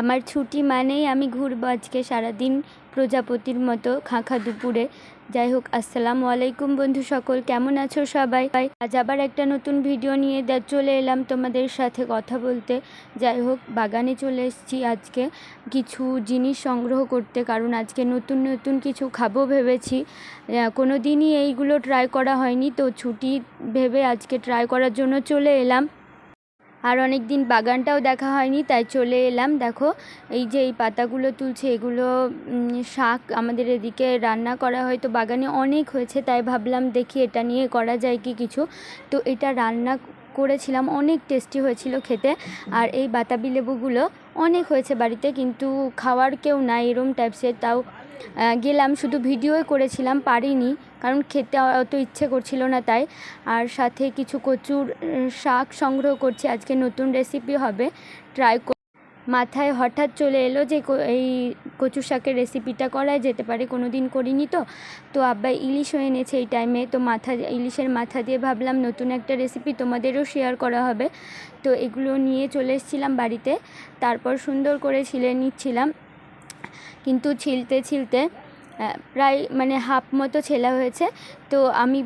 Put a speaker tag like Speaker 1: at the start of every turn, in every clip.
Speaker 1: আমার ছুটি মানেই আমি ঘুরবো আজকে সারাদিন প্রজাপতির মতো খাঁখা দুপুরে। যাই হোক, আসসালামু আলাইকুম বন্ধু সকল, কেমন আছো সবাই? আজ আবার একটা নতুন ভিডিও নিয়ে চলে এলাম তোমাদের সাথে কথা বলতে। যাই হোক, বাগানে চলে এসেছি আজকে। কিছু জিনিস সংগ্রহ করতে, কারণ আজকে নতুন নতুন কিছু খাব ভেবেছি। কোনো দিনই এইগুলো ট্রাই করা হয়নি, তো ছুটি ভেবে আজকে ট্রাই করার জন্য চলে এলাম। আর অনেক দিন বাগানটাও দেখা হয়নি, তাই চলে এলাম। দেখো, এই যে এই পাতাগুলো তুলছে, এগুলো শাক আমাদের এদিকে রান্না করা হয়। তো বাগানে অনেক হয়েছে, তাই ভাবলাম দেখি এটা নিয়ে করা যায় কি কিছু। তো এটা রান্না করেছিলাম, অনেক টেস্টি হয়েছিল খেতে। আর এই বাতাবি লেবুগুলো অনেক হয়েছে বাড়িতে, কিন্তু খাওয়ার কেউ নাই এরম টাইপসের তাও গেলাম, শুধু ভিডিওই করেছিলাম, পারিনি, কারণ খেতে অত ইচ্ছে করছিল না তাই। আর সাথে কিছু কচুর শাক সংগ্রহ করছি, আজকে নতুন রেসিপি হবে ট্রাই মাথায় হঠাৎ চলে এলো যে এই কচু শাকের রেসিপিটা করা যেতে পারে কোনো দিন করিনি তো। তো আব্বা ইলিশও এনেছে এই টাইমে তো মাথা, ইলিশের মাথা দিয়ে ভাবলাম নতুন একটা রেসিপি তোমাদেরও শেয়ার করা হবে। তো এগুলো নিয়ে চলে এসেছিলাম বাড়িতে, তারপর সুন্দর করে ছিলে নিচ্ছিলাম। কিন্তু ছিলতে ছিলতে প্রায় মানে হাফ মতো ছেলা হয়েছে। তো আমি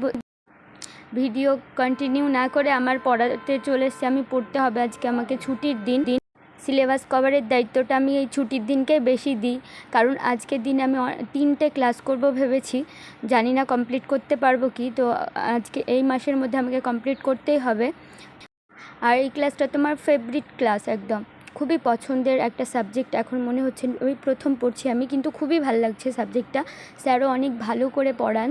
Speaker 1: ভিডিও কন্টিনিউ না করে আমার পড়াতে চলে এসছে। আমি পড়তে হবে আজকে, আমাকে ছুটির দিন। দিন সিলেবাস কভারের দায়িত্বটা আমি এই ছুটির দিনকে বেশি দিই। কারণ আজকের দিন আমি তিনটে ক্লাস করব ভেবেছি। জানি না কমপ্লিট করতে পারব কি। তো আজকে এই মাসের মধ্যে আমাকে কমপ্লিট করতেই হবে। আর এই ক্লাসটা তোমার ফেভারিট ক্লাস একদম। খুবই পছন্দের একটা সাবজেক্ট এখন মনে হচ্ছে ওই প্রথম পড়ছি, আমি কিন্তু খুবই ভালো লাগছে সাবজেক্টটা স্যারও অনেক ভালো করে পড়ান।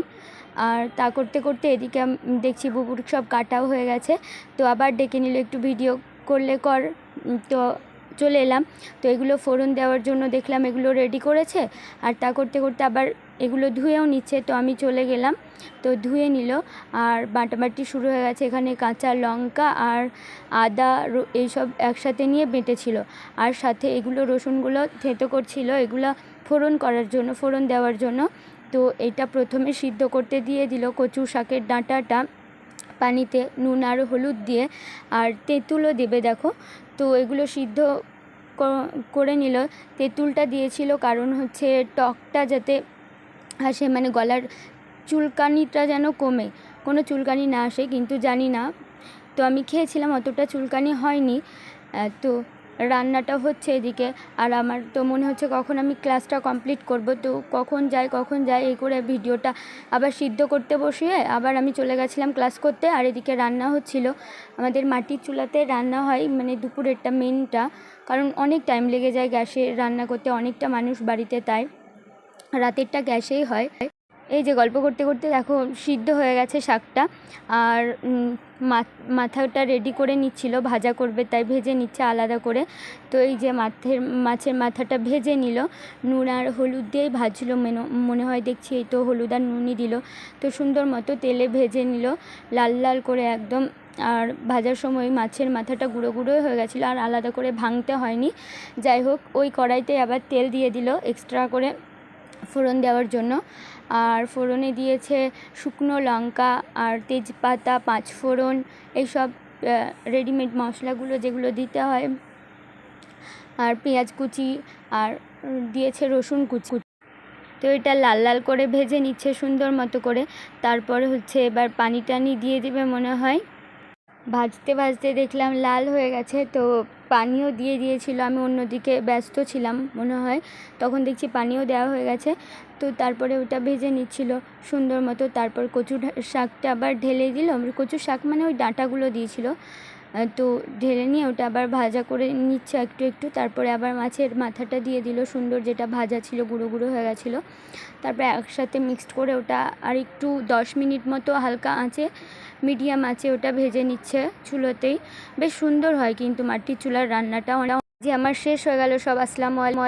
Speaker 1: আর তা করতে করতে এদিকে দেখছি বুবুর সব কাটাও হয়ে গেছে। তো আবার ডেকে নিল একটু ভিডিও করলে কর। তো চলে এলাম। তো এগুলো ফোড়ন দেওয়ার জন্য দেখলাম এগুলো রেডি করেছে। আর তা করতে করতে আবার এগুলো ধুয়েও নিচ্ছে, তো আমি চলে গেলাম। তো ধুয়ে নিল, আর বাটাবাটি শুরু হয়ে গেছে। এখানে কাঁচা লঙ্কা আর আদা এইসব একসাথে নিয়ে বেটেছিল। আর সাথে এগুলো রসুনগুলো থেতো করছিল। এগুলো ফোড়ন করার জন্য, ফোড়ন দেওয়ার জন্য। তো এটা প্রথমে সিদ্ধ করতে দিয়ে দিল কচু শাকের ডাঁটাটা পানিতে, নুন আর হলুদ দিয়ে। আর তেঁতুলও দেবে, দেখো। তো এগুলো সিদ্ধ করে নিল। তেঁতুলটা দিয়েছিল কারণ হচ্ছে টকটা যাতে আসে মানে গলার চুলকানিটা যেন কমে, কোনো চুলকানি না আসে, কিন্তু জানি না। তো আমি খেয়েছিলাম, অতটা চুলকানি হয়নি। তো রান্নাটা হচ্ছে এদিকে। আর আমার তো মনে হচ্ছে কখন আমি ক্লাসটা কমপ্লিট করব। তো কখন যাই কখন যাই, এই করে ভিডিওটা আবার সিদ্ধ করতে বসিয়ে আবার আমি চলে গেছিলাম ক্লাস করতে। আর এদিকে রান্না হচ্ছিল। আমাদের মাটির চুলাতে রান্না হয় মানে দুপুরেরটা মেনটা কারণ অনেক টাইম লেগে যায় গ্যাসে রান্না করতে, অনেকটা মানুষ বাড়িতে তাই। রাতেরটা গ্যাসেই হয়। এই যে গল্প করতে করতে দেখো সিদ্ধ হয়ে গেছে শাকটা। আর মাথাটা রেডি করে নিচ্ছিল, ভাজা করবে তাই ভেজে নিচ্ছে আলাদা করে। তো এই যে মাছের মাছের মাথাটা ভেজে নিল। নুন আর হলুদ দিয়েই ভাজলো মেনো, মনে হয় দেখছি এই তো হলুদ আর নুনই দিল। তো সুন্দর মতো তেলে ভেজে নিল, লাল লাল করে একদম। আর ভাজার সময় মাছের মাথাটা গুঁড়ো গুঁড়োই হয়ে গেছিল, আর আলাদা করে ভাঙতে হয়নি। যাই হোক, ওই কড়াইতে আবার তেল দিয়ে দিল এক্সট্রা করে ফোড়ন দেওয়ার জন্য। আর ফোড়নে দিয়েছে শুকনো লঙ্কা আর তেজপাতা, পাঁচ ফোড়ন, এইসব রেডিমেড মশলাগুলো যেগুলো দিতে হয়। আর পেঁয়াজ কুচি আর দিয়েছে রসুন কুচি। তো এটা লাল লাল করে ভেজে নিচ্ছে সুন্দর মতো করে। তারপরে হচ্ছে এবার পানি টানি দিয়ে দেবে মনে হয়। ভাজতে ভাজতে দেখলাম লাল হয়ে গেছে, তো পানিও দিয়ে দিয়েছিল। আমি অন্যদিকে ব্যস্ত ছিলাম মনে হয়। তখন দেখছি পানিও দেওয়া হয়ে গেছে, তো তারপরে ওটা ভেজে নিচ্ছিল সুন্দর মতো। তারপর কচু শাকটা আবার ঢেলে দিল। কচু শাক মানে ওই ডাঁটাগুলো দিয়েছিল। তো ঢেলে নিয়ে ওটা আবার ভাজা করে নিচ্ছে একটু একটু। তারপরে আবার মাছের মাথাটা দিয়ে দিল সুন্দর যেটা ভাজা ছিল, গুঁড়ো গুঁড়ো হয়ে গেছিল। তারপরে একসাথে মিক্সড করে ওটা আর একটু দশ মিনিট মতো হালকা আঁচে মিডিয়াম আছে, ওটা ভেজে নিচ্ছে চুলোতেই। বেশ সুন্দর হয় কিন্তু মাটির চুলার রান্নাটা। যে আমার শেষ হয়ে গেল সব আলাইকুম।